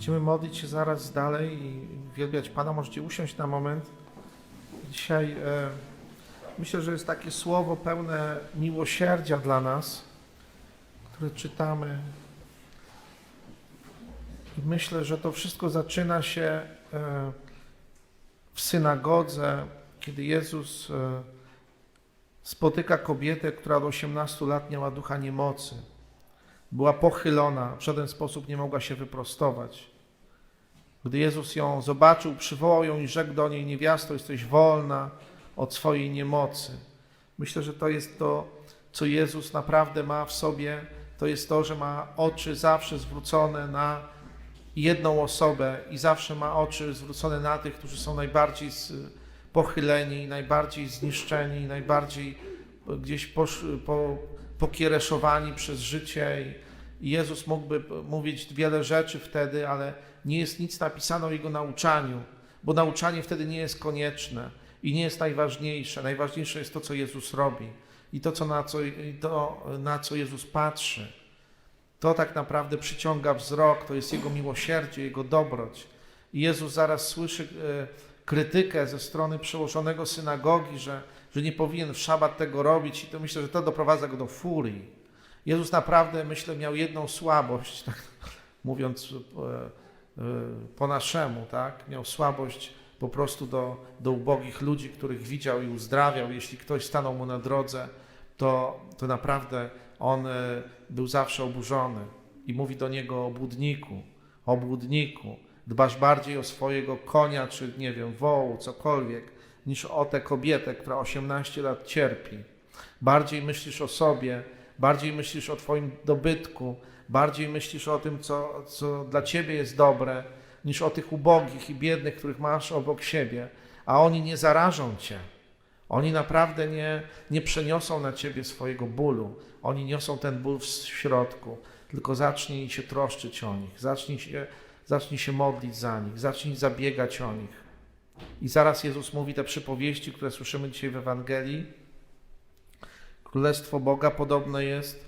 Będziemy modlić się zaraz dalej i wielbiać Pana. Możecie usiąść na moment. Dzisiaj e, myślę, że jest takie słowo pełne miłosierdzia dla nas, które czytamy. I myślę, że to wszystko zaczyna się e, w synagodze, kiedy Jezus e, spotyka kobietę, która od 18 lat miała ducha niemocy. Była pochylona, w żaden sposób nie mogła się wyprostować. Gdy Jezus ją zobaczył, przywołał ją i rzekł do niej: Niewiasto, jesteś wolna od swojej niemocy. Myślę, że to jest to, co Jezus naprawdę ma w sobie. To jest to, że ma oczy zawsze zwrócone na jedną osobę i zawsze ma oczy zwrócone na tych, którzy są najbardziej pochyleni, najbardziej zniszczeni, najbardziej gdzieś posz, po, pokiereszowani przez życie. I Jezus mógłby mówić wiele rzeczy wtedy, ale nie jest nic napisane o Jego nauczaniu, bo nauczanie wtedy nie jest konieczne i nie jest najważniejsze. Najważniejsze jest to, co Jezus robi i to, co na, co, to, na co Jezus patrzy. To tak naprawdę przyciąga wzrok, to jest Jego miłosierdzie, Jego dobroć. I Jezus zaraz słyszy e, krytykę ze strony przełożonego synagogi, że, że nie powinien w szabat tego robić i to myślę, że to doprowadza go do furii. Jezus naprawdę, myślę, miał jedną słabość, tak mówiąc e, e, po naszemu, tak? Miał słabość po prostu do, do ubogich ludzi, których widział i uzdrawiał. Jeśli ktoś stanął mu na drodze, to, to naprawdę on e, był zawsze oburzony i mówi do niego o błudniku, o błudniku. Dbasz bardziej o swojego konia, czy nie wiem, wołu, cokolwiek, niż o tę kobietę, która 18 lat cierpi. Bardziej myślisz o sobie, bardziej myślisz o Twoim dobytku, bardziej myślisz o tym, co, co dla Ciebie jest dobre, niż o tych ubogich i biednych, których masz obok siebie, a oni nie zarażą Cię. Oni naprawdę nie, nie przeniosą na Ciebie swojego bólu. Oni niosą ten ból w środku, tylko zacznij się troszczyć o nich, zacznij się, zacznij się modlić za nich, zacznij zabiegać o nich. I zaraz Jezus mówi te przypowieści, które słyszymy dzisiaj w Ewangelii, Królestwo Boga podobne jest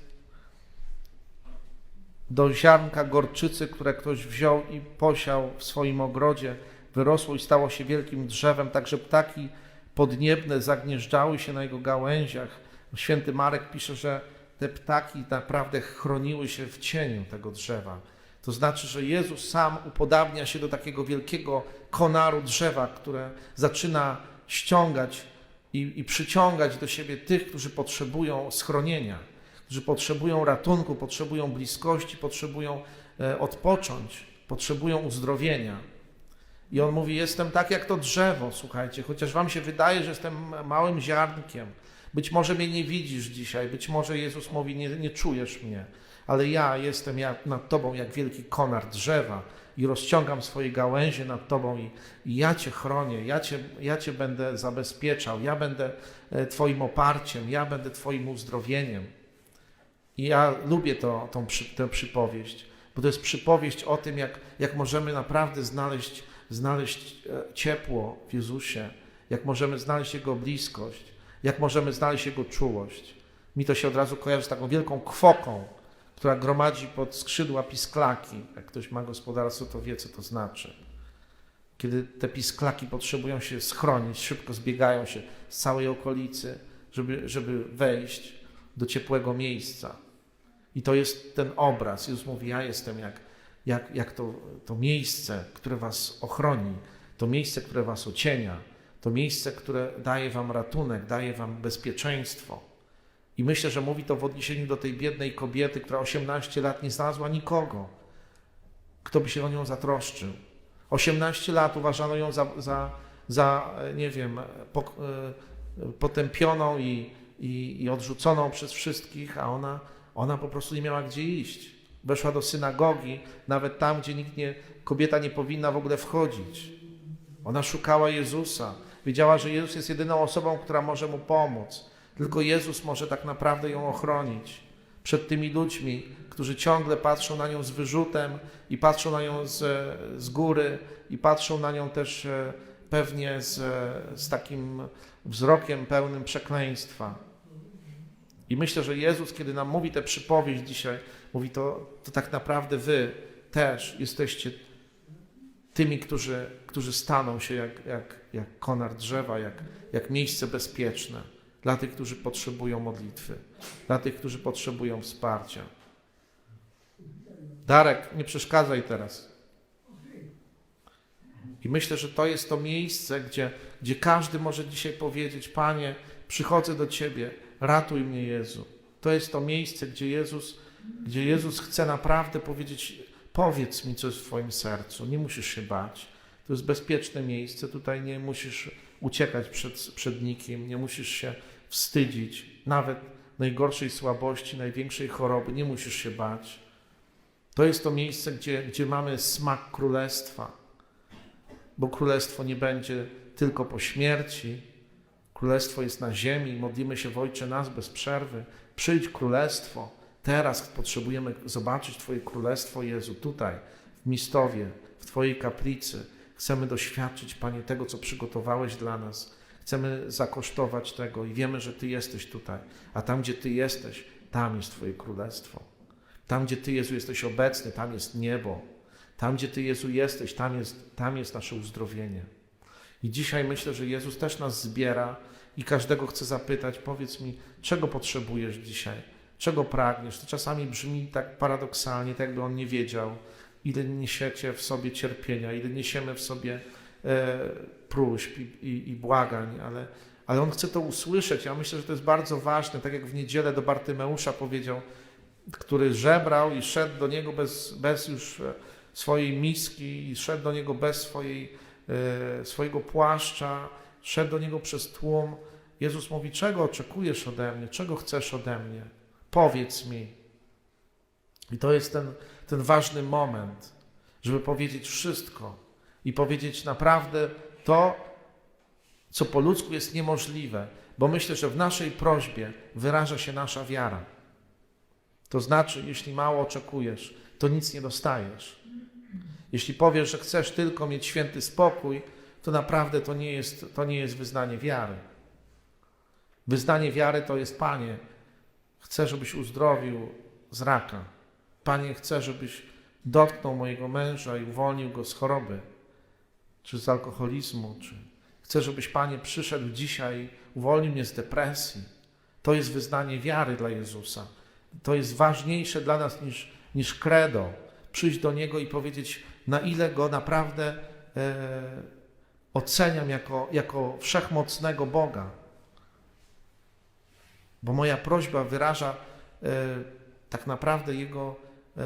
do ziarnka gorczycy, które ktoś wziął i posiał w swoim ogrodzie, wyrosło i stało się wielkim drzewem, tak że ptaki podniebne zagnieżdżały się na jego gałęziach. Święty Marek pisze, że te ptaki naprawdę chroniły się w cieniu tego drzewa. To znaczy, że Jezus sam upodabnia się do takiego wielkiego konaru drzewa, które zaczyna ściągać i, i przyciągać do siebie tych, którzy potrzebują schronienia, którzy potrzebują ratunku, potrzebują bliskości, potrzebują e, odpocząć, potrzebują uzdrowienia. I on mówi: Jestem tak jak to drzewo, słuchajcie, chociaż wam się wydaje, że jestem małym ziarnkiem. Być może mnie nie widzisz dzisiaj, być może Jezus mówi: Nie, nie czujesz mnie, ale ja jestem jak, nad tobą jak wielki konar drzewa i rozciągam swoje gałęzie nad tobą i, i ja cię chronię, ja cię, ja cię będę zabezpieczał, ja będę e, twoim oparciem, ja będę twoim uzdrowieniem. I ja lubię to, tą tę przypowieść, bo to jest przypowieść o tym, jak, jak możemy naprawdę znaleźć, znaleźć e, ciepło w Jezusie, jak możemy znaleźć Jego bliskość, jak możemy znaleźć Jego czułość. Mi to się od razu kojarzy z taką wielką kwoką, która gromadzi pod skrzydła pisklaki. Jak ktoś ma gospodarstwo, to wie, co to znaczy. Kiedy te pisklaki potrzebują się schronić, szybko zbiegają się z całej okolicy, żeby, żeby wejść do ciepłego miejsca. I to jest ten obraz. Jezus mówi, ja jestem jak, jak, jak to, to miejsce, które was ochroni, to miejsce, które was ocienia, to miejsce, które daje wam ratunek, daje wam bezpieczeństwo. I myślę, że mówi to w odniesieniu do tej biednej kobiety, która 18 lat nie znalazła nikogo, kto by się o nią zatroszczył. 18 lat uważano ją za, za, za nie wiem, po, e, potępioną i, i, i odrzuconą przez wszystkich, a ona, ona po prostu nie miała gdzie iść. Weszła do synagogi, nawet tam, gdzie nikt nie, kobieta nie powinna w ogóle wchodzić. Ona szukała Jezusa. Wiedziała, że Jezus jest jedyną osobą, która może mu pomóc. Tylko Jezus może tak naprawdę ją ochronić przed tymi ludźmi, którzy ciągle patrzą na nią z wyrzutem i patrzą na nią z, z góry i patrzą na nią też e, pewnie z, z takim wzrokiem pełnym przekleństwa. I myślę, że Jezus, kiedy nam mówi tę przypowieść dzisiaj, mówi to, to tak naprawdę wy też jesteście tymi, którzy, którzy staną się jak, jak, jak konar drzewa, jak, jak miejsce bezpieczne dla tych, którzy potrzebują modlitwy, dla tych, którzy potrzebują wsparcia. Darek, nie przeszkadzaj teraz. I myślę, że to jest to miejsce, gdzie, gdzie każdy może dzisiaj powiedzieć: Panie, przychodzę do Ciebie, ratuj mnie, Jezu. To jest to miejsce, gdzie Jezus, gdzie Jezus chce naprawdę powiedzieć: Powiedz mi, co jest w Twoim sercu. Nie musisz się bać. To jest bezpieczne miejsce. Tutaj nie musisz uciekać przed, przed nikim, nie musisz się wstydzić, nawet najgorszej słabości, największej choroby. Nie musisz się bać. To jest to miejsce, gdzie, gdzie mamy smak królestwa, bo królestwo nie będzie tylko po śmierci. Królestwo jest na ziemi, modlimy się w Ojcze nas bez przerwy. Przyjdź królestwo. Teraz potrzebujemy zobaczyć Twoje królestwo, Jezu, tutaj, w Mistowie, w Twojej kaplicy. Chcemy doświadczyć, Panie, tego, co przygotowałeś dla nas. Chcemy zakosztować tego i wiemy, że Ty jesteś tutaj. A tam, gdzie Ty jesteś, tam jest Twoje królestwo. Tam, gdzie Ty, Jezu, jesteś obecny, tam jest niebo. Tam, gdzie Ty, Jezu, jesteś, tam jest, tam jest nasze uzdrowienie. I dzisiaj myślę, że Jezus też nas zbiera i każdego chce zapytać: powiedz mi, czego potrzebujesz dzisiaj? Czego pragniesz? To czasami brzmi tak paradoksalnie, tak jakby on nie wiedział, ile niesiecie w sobie cierpienia, ile niesiemy w sobie próśb i, i, i błagań, ale, ale on chce to usłyszeć. Ja myślę, że to jest bardzo ważne, tak jak w niedzielę do Bartymeusza powiedział, który żebrał i szedł do niego bez, bez już e, swojej miski i szedł do niego bez swojej, e, swojego płaszcza, szedł do niego przez tłum. Jezus mówi: Czego oczekujesz ode mnie? Czego chcesz ode mnie? Powiedz mi. I to jest ten, ten ważny moment, żeby powiedzieć wszystko i powiedzieć naprawdę to, co po ludzku jest niemożliwe, bo myślę, że w naszej prośbie wyraża się nasza wiara. To znaczy, jeśli mało oczekujesz, to nic nie dostajesz. Jeśli powiesz, że chcesz tylko mieć święty spokój, to naprawdę to nie jest, to nie jest wyznanie wiary. Wyznanie wiary to jest Panie, chcę, żebyś uzdrowił z raka. Panie, chcę, żebyś dotknął mojego męża i uwolnił go z choroby, czy z alkoholizmu, czy chcę, żebyś Panie przyszedł dzisiaj, uwolnił mnie z depresji. To jest wyznanie wiary dla Jezusa. To jest ważniejsze dla nas niż, niż credo. Przyjść do Niego i powiedzieć, na ile Go naprawdę e, oceniam jako, jako wszechmocnego Boga. Bo moja prośba wyraża e, tak naprawdę Jego, e,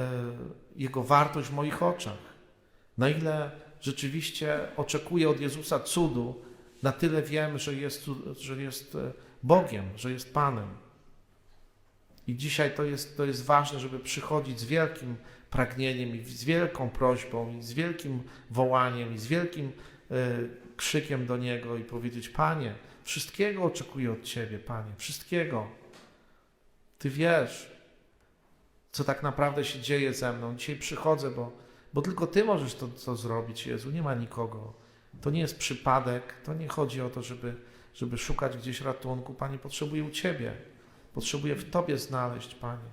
Jego wartość w moich oczach. Na ile rzeczywiście oczekuję od Jezusa cudu, na tyle wiem, że jest, że jest e, Bogiem, że jest Panem. I dzisiaj to jest, to jest ważne, żeby przychodzić z wielkim pragnieniem i z wielką prośbą i z wielkim wołaniem i z wielkim y, krzykiem do Niego i powiedzieć: Panie, wszystkiego oczekuję od Ciebie, Panie, wszystkiego. Ty wiesz, co tak naprawdę się dzieje ze mną. Dzisiaj przychodzę, bo, bo tylko Ty możesz to, to zrobić, Jezu, nie ma nikogo. To nie jest przypadek, to nie chodzi o to, żeby, żeby szukać gdzieś ratunku. Panie, potrzebuję u Ciebie. Potrzebuję w Tobie znaleźć, Panie.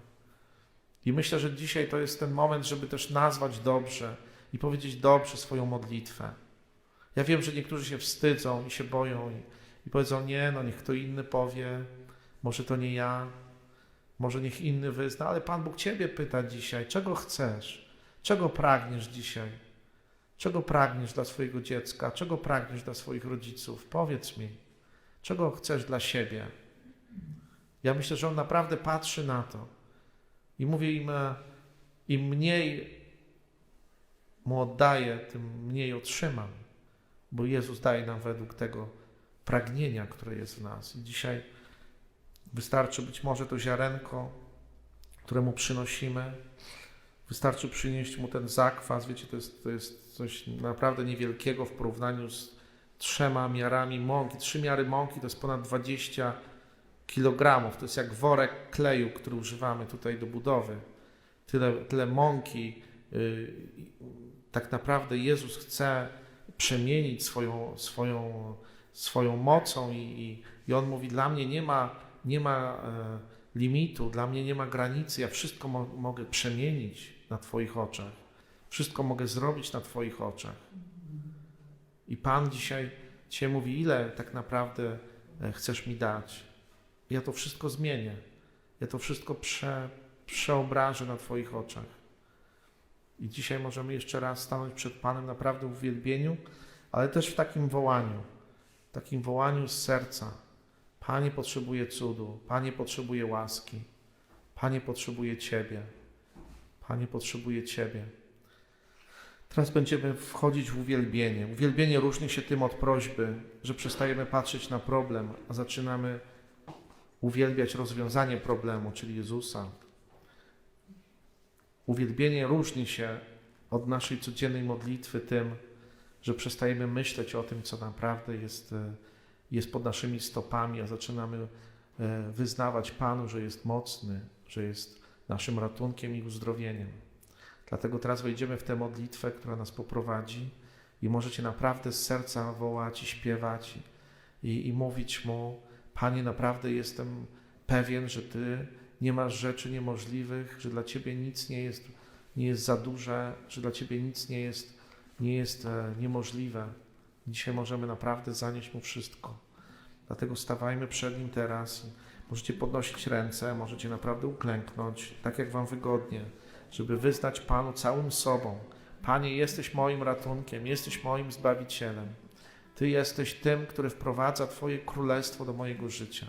I myślę, że dzisiaj to jest ten moment, żeby też nazwać dobrze i powiedzieć dobrze swoją modlitwę. Ja wiem, że niektórzy się wstydzą i się boją i, i powiedzą: Nie, no niech kto inny powie, może to nie ja, może niech inny wyzna, ale Pan Bóg Ciebie pyta dzisiaj: czego chcesz? Czego pragniesz dzisiaj? Czego pragniesz dla swojego dziecka? Czego pragniesz dla swoich rodziców? Powiedz mi, czego chcesz dla siebie? Ja myślę, że On naprawdę patrzy na to i mówię im, e, im mniej Mu oddaję, tym mniej otrzymam, bo Jezus daje nam według tego pragnienia, które jest w nas. I dzisiaj wystarczy być może to ziarenko, które Mu przynosimy, wystarczy przynieść Mu ten zakwas, wiecie, to jest, to jest coś naprawdę niewielkiego w porównaniu z trzema miarami mąki. Trzy miary mąki to jest ponad 20 kilogramów. To jest jak worek kleju, który używamy tutaj do budowy. Tyle, tyle mąki. Yy, tak naprawdę Jezus chce przemienić swoją, swoją, swoją mocą i, i, i On mówi, dla mnie nie ma, nie ma e, limitu, dla mnie nie ma granicy, ja wszystko mo mogę przemienić na Twoich oczach. Wszystko mogę zrobić na Twoich oczach. I Pan dzisiaj Cię mówi, ile tak naprawdę e, chcesz mi dać. Ja to wszystko zmienię. Ja to wszystko prze, przeobrażę na Twoich oczach. I dzisiaj możemy jeszcze raz stanąć przed Panem naprawdę w uwielbieniu, ale też w takim wołaniu, takim wołaniu z serca. Panie potrzebuje cudu, Panie potrzebuje łaski, Panie potrzebuje Ciebie, Panie potrzebuje Ciebie. Teraz będziemy wchodzić w uwielbienie. Uwielbienie różni się tym od prośby, że przestajemy patrzeć na problem, a zaczynamy uwielbiać rozwiązanie problemu, czyli Jezusa. Uwielbienie różni się od naszej codziennej modlitwy tym, że przestajemy myśleć o tym, co naprawdę jest, e, jest pod naszymi stopami, a zaczynamy e, wyznawać Panu, że jest mocny, że jest naszym ratunkiem i uzdrowieniem. Dlatego teraz wejdziemy w tę modlitwę, która nas poprowadzi i możecie naprawdę z serca wołać i śpiewać i, i mówić Mu, Panie, naprawdę jestem pewien, że Ty nie masz rzeczy niemożliwych, że dla Ciebie nic nie jest, nie jest za duże, że dla Ciebie nic nie jest, nie jest e, niemożliwe. Dzisiaj możemy naprawdę zanieść Mu wszystko. Dlatego stawajmy przed Nim teraz. Możecie podnosić ręce, możecie naprawdę uklęknąć, tak jak Wam wygodnie, żeby wyznać Panu całym sobą. Panie, jesteś moim ratunkiem, jesteś moim Zbawicielem. Ty jesteś tym, który wprowadza Twoje królestwo do mojego życia.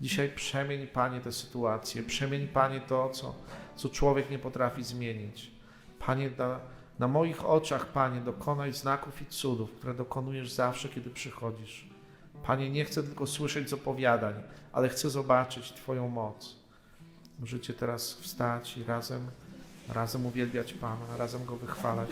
Dzisiaj przemień, Panie, tę sytuację, przemień, Panie, to, co, co człowiek nie potrafi zmienić. Panie, na, na moich oczach, Panie, dokonaj znaków i cudów, które dokonujesz zawsze, kiedy przychodzisz. Panie, nie chcę tylko słyszeć z opowiadań, ale chcę zobaczyć Twoją moc. Możecie teraz wstać i razem, razem uwielbiać Pana, razem Go wychwalać.